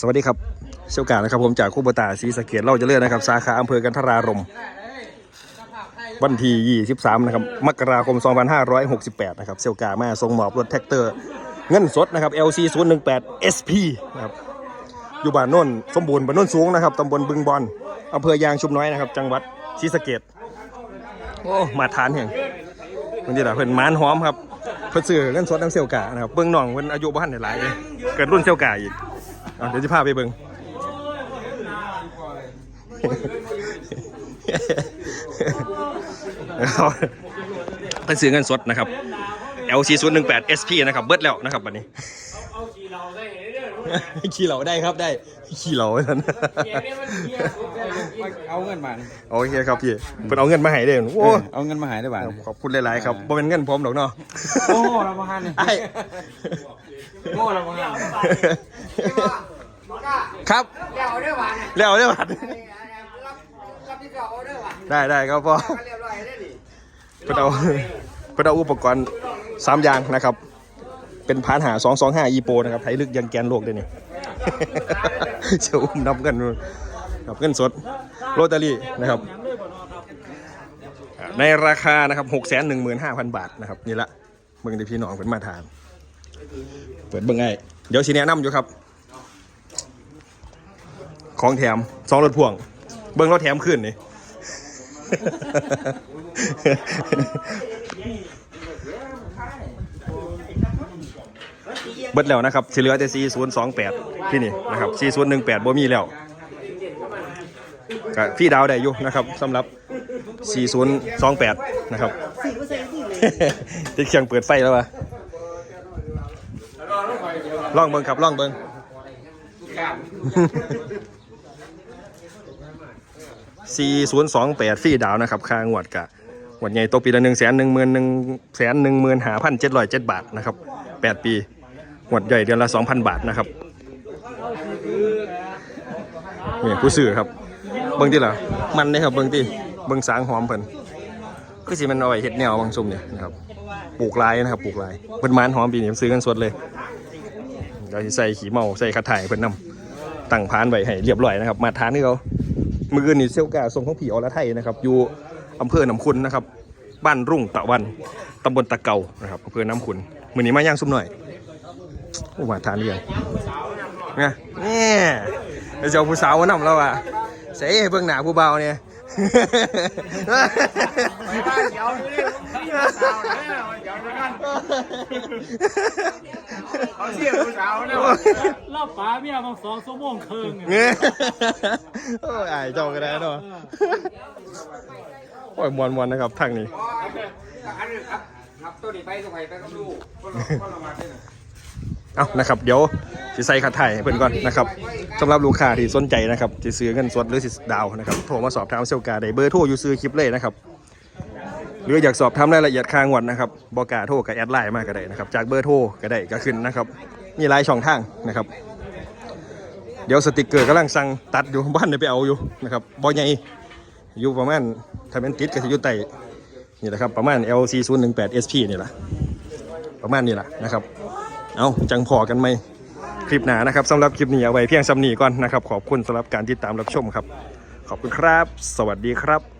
สวัสดีครับเชี่ยวกานะครับผมจากคู่บตาศรีสะเกดเล่าจะเลื่อนนะครับ สาขาอำเภอกันทรารมวันที่ 23 นะครับ มกราคม 2568 นะครับเซี่ยวกามาส่งหมอบรถแท็กเตอร์ เงินสดนะครับ LC 018 SP นะครับ อยู่บ้านโน่นสมบูรณ์บ้านโน่นสูงนะครับตำบลบึงบอนอำเภอยางชุมน้อยนะครับ จังหวัดศรีสะเกดโอ้ มาทานแห่งมันนี่แหละเพิ่นมานหอมครับเพิ่นซื้อเงินสดน้ำเซี่ยวกานะครับเบิ่งน้องเพิ่นอายุบ้านหลายเลยเกิดรุ่นเซี่ยวกาอีก อะเดี๋ยวจะพาไปเบิ่ง เป็นซื้อเงินสดนะครับ LC 0 1 8 SP นะครับ เบิดแล้วนะครับวันนี้ ขี่เราได้เห็นเด้อขี่เหลาได้ครับได้ขี่เหลาท่านเกียร์เนี่ยมันเกียร์เอาเงินมานี่โอเคครับพี่เพิ่นเอาเงินมาให้เด้อเอโอ้อเอาเงินมาหายได้บ้างขอบคุณหลายๆครับบ่เป็นเงินผมดอกเนาะโอ้เรามาหันนี่ไอ้โง่เรามาหันครับเดี๋ยวเอาเด้อหวานน่ะแล้วเด้อบัดรับรับที่เก่าเอาเด้อหวานได้ได้ครับพ่อก็เรียบร้อยได้ดิ เพิ่นเอาเพิ่นเอาอุปกรณ์สามอย่างนะครับ เป็นพานหา225 e p o นะครับไทยลึกยันแกนโลกได้นี่เชื่ออุ้มนับเงินนับเงินสดโรตารี่นะครับ ในราคานะครับ6 1 5 0 0 0บาทนะครับนี่ละเบิ่งได้พี่น้องเป็นมาทาน เปิดเบิ่งไงเดี๋ยวสิแนะนำอยู่ครับ ของแถมสองรถพ่วง เบิ่งรถแถมขึ้นนี่ เบิดแล้วนะครับเหลือแต่4028ที่นี่นะครับ4018บ่มีแล้วก็พี่ดาวได้อยู่นะครับสำหรับ 4028 นะครับติดเครื่องเปิดไฟแล้ววะล่องเบิงครับล่องเบิงสี่ศูนย์สองแปดฟี่ดาวนะครับค่างวดกะหวดใหญ่ตกปีละหนึ่งแสนหนึ่งหมื่นหนึ่งแสนหนึ่งหมื่นหาพันเจ็ดร้อยเจ็ดบาทนะครับแปดปี งวดใหญ่เดือนละ 2,000 บาทนะครับนี่ผู้ซื้อครับ เบิ่งที่ละมันเลยครับเบิ่งที่เบิ่งสางหอมเพิ่นก็สิมันเอาไว้เฮ็ดแนวบางซุ่มเนี่ยนะครับปลูกลายนะครับปลูกลายเพิ่นมานหอมปีนี้ซื้อกันสดเลยเดี๋ยวสิใส่ขี้เมาใส่ขัดถ่ายเพิ่นนํตั้งพานไว้ให้เรียบร้อยนะครับ มาทานให้เขามืออื่นนี่เซลกาทรงของผีอรไทยนะครับ อยู่อำเภอหนำคุณนะครับ บ้านรุ่งตะวันตำบลตะเกานะครับอำเภอน้ำขุนมือนี้มาย่างซุ่มหน่อย อ้มาทานเรียงเนี่ยเนี่ยเดี๋ยวจะเอาผู้สาวมานำแล้วอะเสียเบื้องหน้าผู้เบาเนี่ยเดี๋ยวนี่สาวเนี่ยเดี๋ยวกันเขาเสียผู้สาวเนี่ยรอบป๋าเมียมาสองชั่วโมงครึ่งเงี้ยโอ้ยอายเจ้าก็ได้เนาะโอ้ยมวนมวนๆนะครับทางนี้อันนี้ครับครับตัวนี้ไปตัวไปไปกับลูก เอานะครับเดี๋ยวสิใส่ขัดไทยให้เพื่อนก่อนนะครับสำหรับลูกค้าที่สนใจนะครับจะซื้อเงินสดหรือสิดาวนะครับโทรมาสอบถามเซลลกาได้เบอร์โทรอยู่ซื้อคลิปเลยนะครับหรืออยากสอบถามรายละเอียดค่างวดนะครับบอกล้าโทรกับแอดไลน์มาก็ได้นะครับจากเบอร์โทรก็ได้ก็ขึ้นนะครับมีหลายช่องทางนะครับ เดี๋ยวสติกเกอร์กำลังสั่งตัดอยู่บ้านเดี๋ยวไปเอาอยู่นะครับบอใหญ่อยู่ประมาณถ้าเป็นติดก็จะอยู่ใต้นี่แหละครับประมาณ LC 0 1 8 SP นี่แหละประมาณนี้แหละนะครับ เอาจังพอกันไหมคลิปหนานะครับสำหรับคลิปนี้เอาไว้เพียงสำนีก่อนนะครับ ขอบคุณสำหรับการติดตามรับชมครับ ขอบคุณครับ สวัสดีครับ